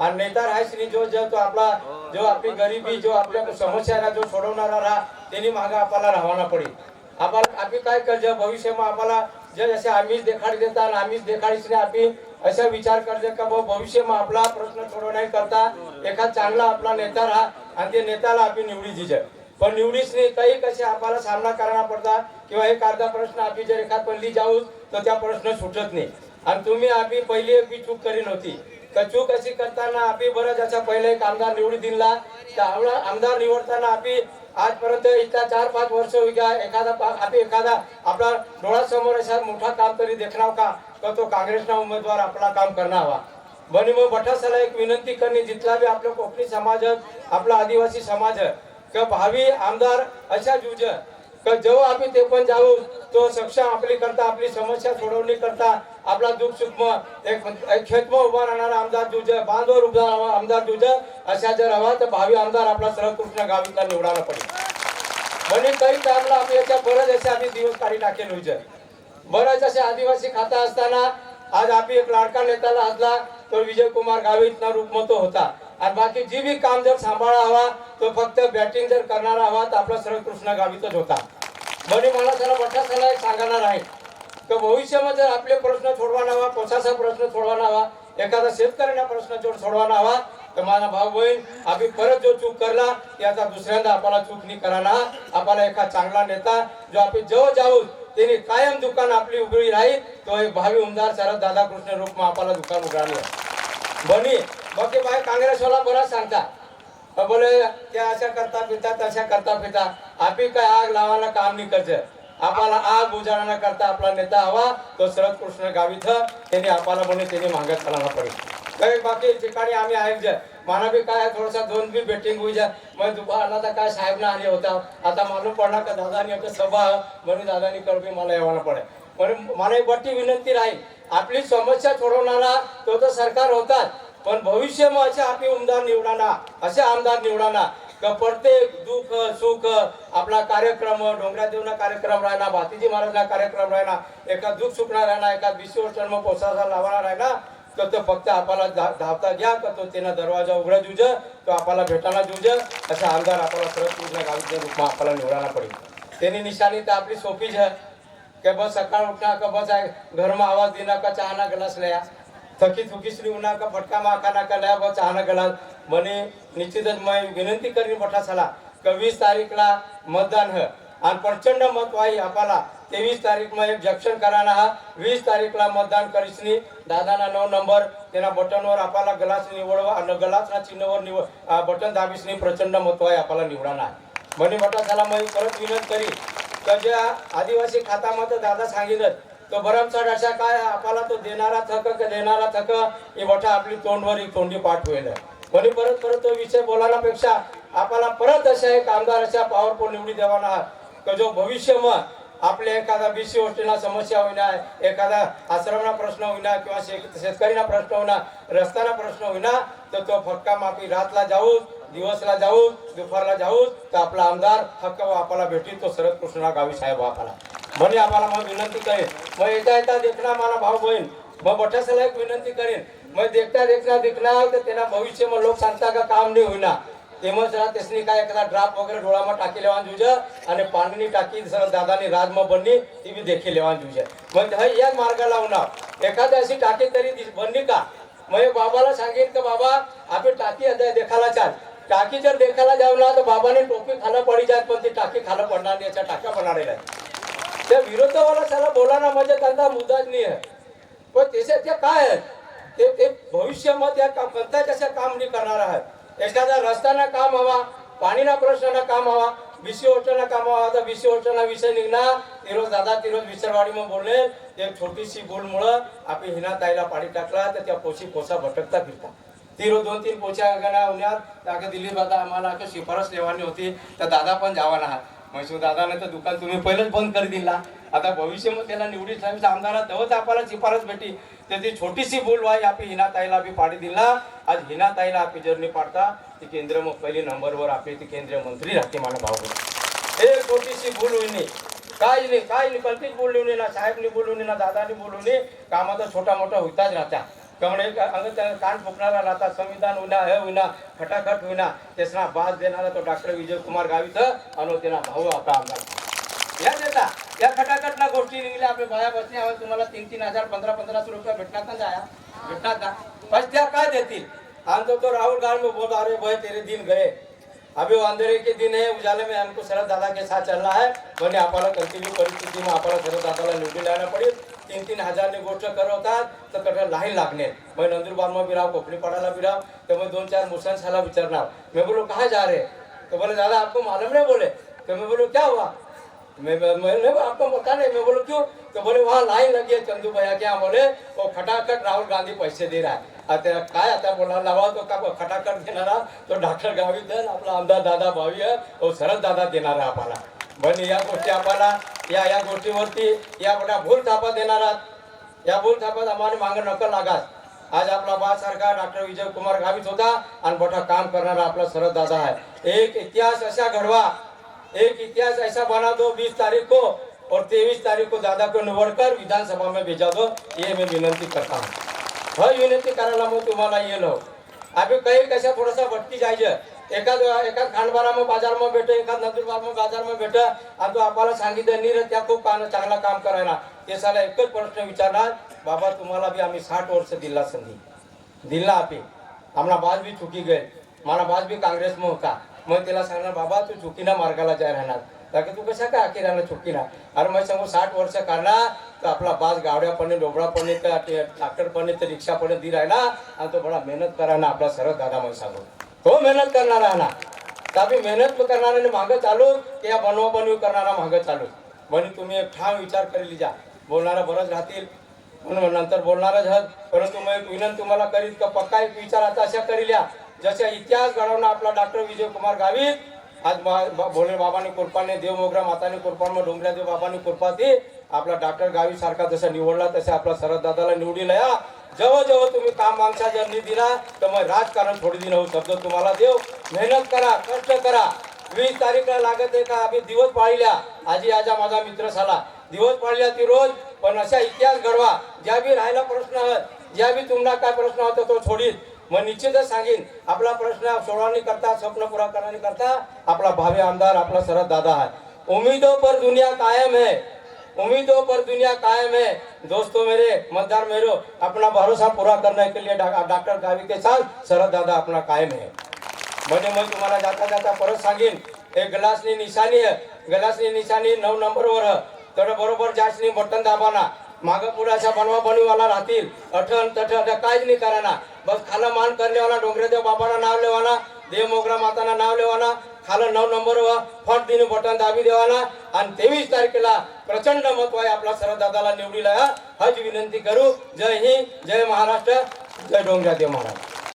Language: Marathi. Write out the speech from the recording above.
आणि नेता राहायची जो जो तो आपला जो आपली गरिबी जो आपल्या समस्याला जो सोडवणारा राहा त्यांनी मागे आपल्याला राहावाना पडेल. आपल्याला आपण काय कर भविष्यमा आपल्याला जे जसे आम्हीच देखाडी देता आणि आम्हीच देखाडीच आम्ही असा विचार करजे का भाऊ भविष्यमा आपला प्रश्न सोडवण्या करता? एखाद चांगला आपला नेता राहा आणि ते नेत्याला आपली निवडी दिजे. पण निवडीच नाही काही कसे आपल्याला सामना करावा पडता? किंवा एक अर्धा प्रश्न आपली जर एखाद पडली जाऊ तर त्या प्रश्न सुटत नाही. आणि तुम्ही आपली पहिली एक बी चूक करी नव्हती. तर चूक अशी करताना आपली बरं ज्याचा पहिले एक आमदार निवडी दिला त्या आमदार निवडताना आपली आजपर्यंत इतका चार पाच वर्ष होई एखादा पा- आपली एखादा आपला डोळ्यासमोर असा मोठा काम तरी देखणार का? तर तो काँग्रेसना उमेदवार आपला काम करणार हवा बनी मग बठासाला एक विनंती करणे जिथला बी आपला कोकणी समाज आपला आदिवासी समाज किंवा भावी आमदार अशा जुज कारण जेव्हा आम्ही ते पण जाऊ. तो सक्षम आपली करता आपली समस्या सोडवणी करता. आपला दुःख सुखम एक एक खेतमा उभा राहणारा आमदार जुज बांधवर उभा आमदार जुज अशा जर हवा तर भावी आमदार आपला सरकृष्ण गावीतला निवडायला पडेल. म्हणजे काही कामला आम्ही याच्या बरेच असे आम्ही दिवस काढी टाकेल हुज बरेच असे आदिवासी खाता असताना आज आपली एक लाडका नेताला असला तो विजय कुमार गावी इथला रूपमतो होता. आणि बाकी जी बी काम जर सांभाळा हवा तो फक्त बॅटिंग जर करणारा हवा तर आपला सरकृष्ण कृष्णा गावीतच होता. बनी मला त्याला प्रशासनाला एक सांगणार आहे. तर भविष्यामध्ये जर आपले प्रश्न सोडवाना हवा पोसाचा प्रश्न सोडवाना हवा एखादा शेतकऱ्यांना प्रश्न जोड सोडवाना हवा तर माझा भाऊ बहीण आम्ही परत जो चूक करला याचा दुसऱ्यांदा आपल्याला चूक नाही कराना आपल्याला एका चांगला नेता जो आपण जवळ जाऊ त्यांनी कायम दुकान आपली उघडी राहील तो एक भावी उमदार शरद दादा कृष्ण रूप आपल्याला दुकान उघडाले बनी बाकी बाय काँग्रेसवाला बराच सांगता. बोले त्या अशा करता पिता तशा करता पिता आपी काय आग लावायला काम नाही करते. आपल्याला आग बुजाडणं करता आपला नेता हवा तो शरद कृष्ण गावित. त्यांनी आपल्याला म्हणे त्यांनी मागत करायला पडेल काही बाकी ठिकाणी आम्ही आहे जे. मला बी काय थोडासा दोन बी बेटिंग होई जा मग दुपारला तर काय साहेब ना आले होता. आता मालूम पडला का दादानी आता सभा? म्हणून दादानी कडबी मला यावाना पडे. म्हणून मला एक बट्टी विनंती राहील. आपली समस्या सोडवणारा तो तर सरकार होताच पण भविष्य मग असे आम्ही उमदार निवडाना असे आमदार निवडाना का प्रत्येक दुःख सुख आपला कार्यक्रम डोंगऱ्या देऊन कार्यक्रम राहणार भातीजी महाराजला कार्यक्रम राहणार एका दुःख सुखणार राहणार एका विश्वचर्म पोसाचा लावणार राहणार तर तो फक्त आपल्याला धावता घ्या का तो त्यानं दरवाजा उघडा देऊज तो आपल्याला भेटायला देऊज असा आमदार आपला खरंच पूर्ण गावीच्या रूपमा आपल्याला निवडायला पडेल. त्यांनी निशाणी तर आपली सोपी झ बस सकाळ उठणार का बस घरमा आवाज दिला का चहाना गलास लिया થકી થૂકી ઉનાકા ફટકામાં આખા નાકા લયા બસ આના ગલા મને નિશ્ચિત જ મેં વિનંતી કરીને પઠાસાલા કે વીસ તારીખના મતદાન હ અને પ્રચંડ મત વાહી અપાલા ત્રેવીસ તારીખમાં એક જંક્શન કરાના હા વીસ તારીખના મતદાન કરીશની દાદાના નવ નંબર તેના બટનવર અપાલા ગ્લાસ નિવડવા અને ગ્લાસના ચિહ્નવર નિવ બટન દાબીશની પ્રચંડ મત વાહી અપાલા નિવડાના મને પઠાસાલા મેં પરત વિનંતી કરી કે જે આદિવાસી ખાતામાં તો દાદા સાંગીને तो भरमसाठ अशा काय आपल्याला तो देणारा थक का देणारा थक हे मोठा आपली तोंडवर ही तोंडी पाठ होईल. म्हणजे परत परत तो विषय बोलायपेक्षा आपल्याला परत अशा एक आमदार अशा पॉवरफुल निवडी देवाना का जो भविष्य मग आपल्या एखादा बीसी गोष्टीला समस्या होईना एखादा आश्रमना प्रश्न होईना किंवा शेतकरीना प्रश्न होईना रस्त्याना प्रश्न होईना तर तो फटका माफी रातला जाऊ दिवसला जाऊ दुपारला जाऊ तर आपला आमदार हक्क आपल्याला भेटील तो शरद कृष्णा गावी साहेब आपला. म्हणे आम्हाला मग विनंती करेन मग येता येता देखना मला भाऊ बहीण मग बठासाला एक विनंती करेन मग देखता देखना दिखणार तर त्यांना भविष्य मग लोक सांगता का काम नाही होईना तेमच राहा त्यसनी काय एखादा ड्राप वगैरे डोळामा टाकी लेवान जुज आणि पांढरी टाकी सर दादानी राजमा बनली ती बी देखी लेवान जुज मग हे याच मार्गाला होणार एखादी अशी टाकी तरी दिस- बनली का मग हे बाबाला सांगेन का बाबा आपण टाकी आता देखायला चाल टाकी जर देखायला जाऊ ना तर बाबाने टोपी खाला पडी जात पण ती टाकी खाला पडणार त्या विरोधावाला त्याला बोलाना म्हणजे त्यांचा मुद्दाच नाही आहे. पण त्याच्यात त्या काय आहेत ते ते भविष्यामध्ये या काम कोणत्या कशा काम नाही करणार आहेत. एखादा रस्त्यानं काम हवा पाणीना प्रश्नाना काम हवा बीसी होस्टेलना काम हवा आता बीसी होस्टेलना विषय निघणार. तिरोज दादा तिरोज विसरवाडी मग बोलले एक छोटीशी गोलमुळं आपण हिना ताईला पाणी टाकला तर त्या पोशी पोसा भटकता फिरता. तिरो दोन तीन पोच्या गणा उन्हात त्या दिल्ली दादा आम्हाला शिफारस लेवानी होती तर दादा पण जावा ना. म्हैसूर दादानं तर दुकान तुम्ही पहिलेच बंद कर दिला. आता भविष्यामध्ये त्याला निवडीत साहेब आमदारा तेव्हाच आपल्याला शिफारस भेटी. त्याची छोटीशी भूल व्हाय आपली हिनाताईला आपली बी पाडी दिला. आज हिनाताईला आपली जर्नी पाडता. ती केंद्र मग पहिली नंबरवर आपली ती केंद्रीय मंत्री राहते मला भाऊ हे छोटीशी भूल होईनी काय नाही काय नाही. कल्पीच बोलली नाही ना साहेबनी बोलू नये ना दादानी बोलू नये कामाचा छोटा मोठा होताच राहता. कमणे त्या कान फुकणारा राहता संविधान विना हे विना खटाखट विना त्यासना बाज देणारा तो डॉक्टर विजय कुमार गावित आणि त्यांना भाऊ आपला आमदार. या देता या खटाखटला गोष्टी निघल्या आपल्या बाया बसणे हवे तुम्हाला तीन तीन हजार पंधरा पंधराशे रुपये भेटणार ना जाया? भेटणार का? बस त्या काय देतील? आमचा तो राहुल गांधी में बोल अरे भाई तेरे दिन गए. अभी वो अंधेरे के दिन है उजाले में हमको शरद दादा के साथ चलना है। म्हणे कंटिन्यू परिस्थिति में आपल्याला शरद दादाला निवडून लाना पडेल। तीन तीन हजारने गोष्ट करवतात तर कडे लाईन लागणे. मग नंदुरबारमा बी राव कोकणीपाडाला बी राव त्यामुळे दोन चार मुसलसाला विचारणार. मैं बोलो कहाँ जा रहे तो बोले दादा आपको मालूम नहीं बोले. तो मैं बोलो क्या हुआ? मैं मैं- मैंने आपको पता नहीं. मैं बोलो क्यों? तो बोले वहाँ लाइन लगी है चंदू भैया क्या बोले वो खटाखट राहुल गांधी पैसे दे रहा है. आता काय आता बोला लावा तो का खटाखट देणारा तो डॉक्टर गावी गावीत आपला आमदार दादा भावी आहे तो सरळ दादा देणार आहे पण या गोष्टी आम्हाला या या गोष्टीवरती या मोठ्या भूल थापा देणार आहात. या भूल थापात आम्हाला मागं नको लागास आज आपला बा सारखा डॉक्टर विजय कुमार गावित होता आणि मोठा काम करणारा आपला शरद दादा आहे. एक इतिहास असा घडवा एक इतिहास ऐसा बना दो बीस तारीख को और तेईस तारीख को दादा को निवडकर विधानसभा में भेजा दो ये मैं विनंती करता. हूँ हा विनंती करायला मग तुम्हाला येलो. आम्ही काही कशा थोडासा भटकी जायचं? एकाच एकाच बाजार मग भेट एखाद नंदुरबार मग बाजार मग भेट. आणि तू आपल्याला सांगितलं नीर त्या खूप चांगला काम करायला. ते साला एकच प्रश्न विचारणार बाबा तुम्हाला बी आम्ही साठ वर्ष दिला संधी. दिला आपे आम्हाला बाज बी चुकी गेल. मला बाज बी काँग्रेस मग होता मग त्याला सांगणार बाबा तू चुकीना मार्गाला जाय राहणार. बाकी तू कशा काय अखेर राहणार चुकीना? अरे मग सांगू साठ वर्ष काढला तर आपला बाज गावड्यापणे डोबळापणे तर ट्रॅक्टरपणे तर रिक्षापणे दि राहिला आणि तो बडा मेहनत करायला आपला सरळ दादा मग सांगू. हो मेहनत करणार राहणार तर आम्ही मेहनत करणाऱ्याने मागं चालू की या बनवा बनवी करणारा मागं चालू? म्हणे तुम्ही एक ठाम विचार करेल जा. बोलणारा बरंच राहतील. म्हणून नंतर बोलणारच आहात परंतु मग एक विनंती तुम्हाला करीत का? पक्का एक विचार आता अशा करिल्या जशा इतिहास घडवणं आपला डॉक्टर विजय कुमार गावित. आज बा- भोले बाबाने कुरपाने देव मोगरा माताने कुरपान मग डोंगऱ्या देव बाबांनी कुरपा ती आपला डॉक्टर गावी सारखा जसा निवडला तसा आपला शरद दादाला निवडील या. जेव्हा जेव्हा तुम्ही काम मागचा जर दिला तर मग राजकारण थोडी दिन होऊ शब्द तुम्हाला देव मेहनत करा कष्ट करा. वीस तारीखला लागत आहे का? आम्ही दिवस पाळल्या. आजी आजा माझा मित्र झाला. दिवस पाळल्या ती रोज. पण अशा इतिहास घडवा. ज्या बी राहिला प्रश्न आहेत ज्या बी तुम्हाला काय प्रश्न होता तो सोडीत मग निश्चितच सांगेन आपला प्रश्न सोडवणी करता स्वप्न पुरा करणे करता आपला भावी आमदार आपला सरद दादा आहे. उम्मीदों पर दुनिया कायम है उम्मीदों पर दुनिया कायम है। दोस्तों मेरे मतदार मेरो अपना भरोसा पूरा करने के लिए डा- डॉक्टर गावी के साथ सरद दादा अपना कायम है। म्हणजे मग तुम्हाला जाता जाता परत सांगेन। एक ग्लासनी निशाणी आहे ग्लासनी निशाणी नऊ नंबरवर आहे. तर बरोबर जासनी बटन दाबाना। मागं पुढे अशा बनवा बनवीवाला राहतील। अठन तठन काहीच नाही कराना बस खाला मान करलेवाला डोंगरेदेव बाबाला नाव लेवाना देव मोगरा माताना नाव लेवाना खाला नऊ नंबरवर फट दिन बटन दाबी देवाला आणि तेवीस तारखेला प्रचंड महत्त्व आहे आपला शरददादाला निवडीला हज विनंती करू जय हिंद जय महाराष्ट्र जय डोंगरा देव महाराज